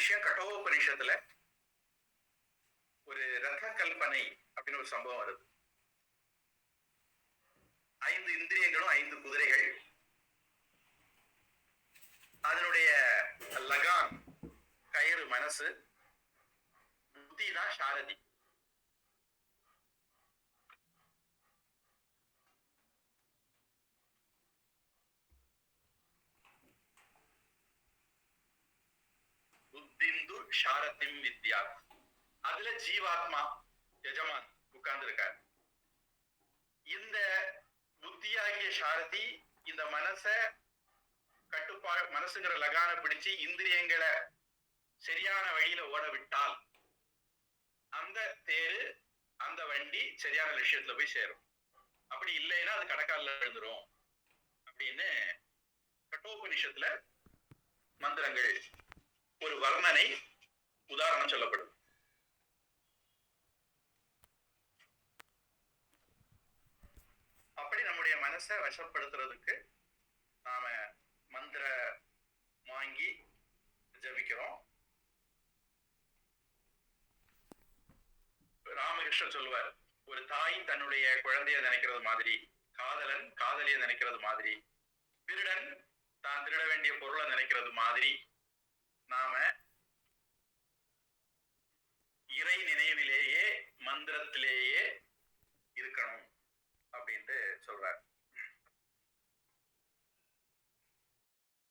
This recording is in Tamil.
விஷயம் கட்டோபனிஷத்துல ஒரு ரத கல்பனை அப்படின்னு ஒரு சம்பவம் வருது. ஐந்து இந்திரியங்களும் ஐந்து குதிரைகள். அதனுடைய லகான் கயிறு மனசு புத்தி தான் சாரதி. புத்திந்து சாரதிம் வித்யா அதுல ஜீவாத்மா எஜமான் உட்கார்ந்து இருக்கார் இந்த புத்தியாகிய சாரதி இந்த மனச கட்டுப்பா மனசுங்கிற லகான பிடிச்சு இந்திரியங்களை சரியான வழியில ஓட விட்டால் அந்த தேரு அந்த வண்டி சரியான லட்சியத்துல போய் சேரும் அப்படி இல்லைன்னா அது கடக்கால எழுந்துரும் அப்படின்னு கட்டோபனிஷத்துல மந்திரங்கள் ஒரு வர்ணனை உதாரணம் சொல்லப்படும். அப்படி நம்முடைய மனசை வசப்படுத்துறதுக்கு நாம மந்திர வாங்கி ஜபிக்கிறோம். ராமகிருஷ்ணர் சொல்லுவார் ஒரு தாய் தன்னுடைய குழந்தைய நினைக்கிறது மாதிரி காதலன் காதலிய நினைக்கிறது மாதிரி திருடன் தான் திருட வேண்டிய பொருளை நினைக்கிறது மாதிரி நாம இறை நினைவிலேயே மந்திரத்திலேயே இருக்கணும் அப்படின்ட்டு சொல்றார்.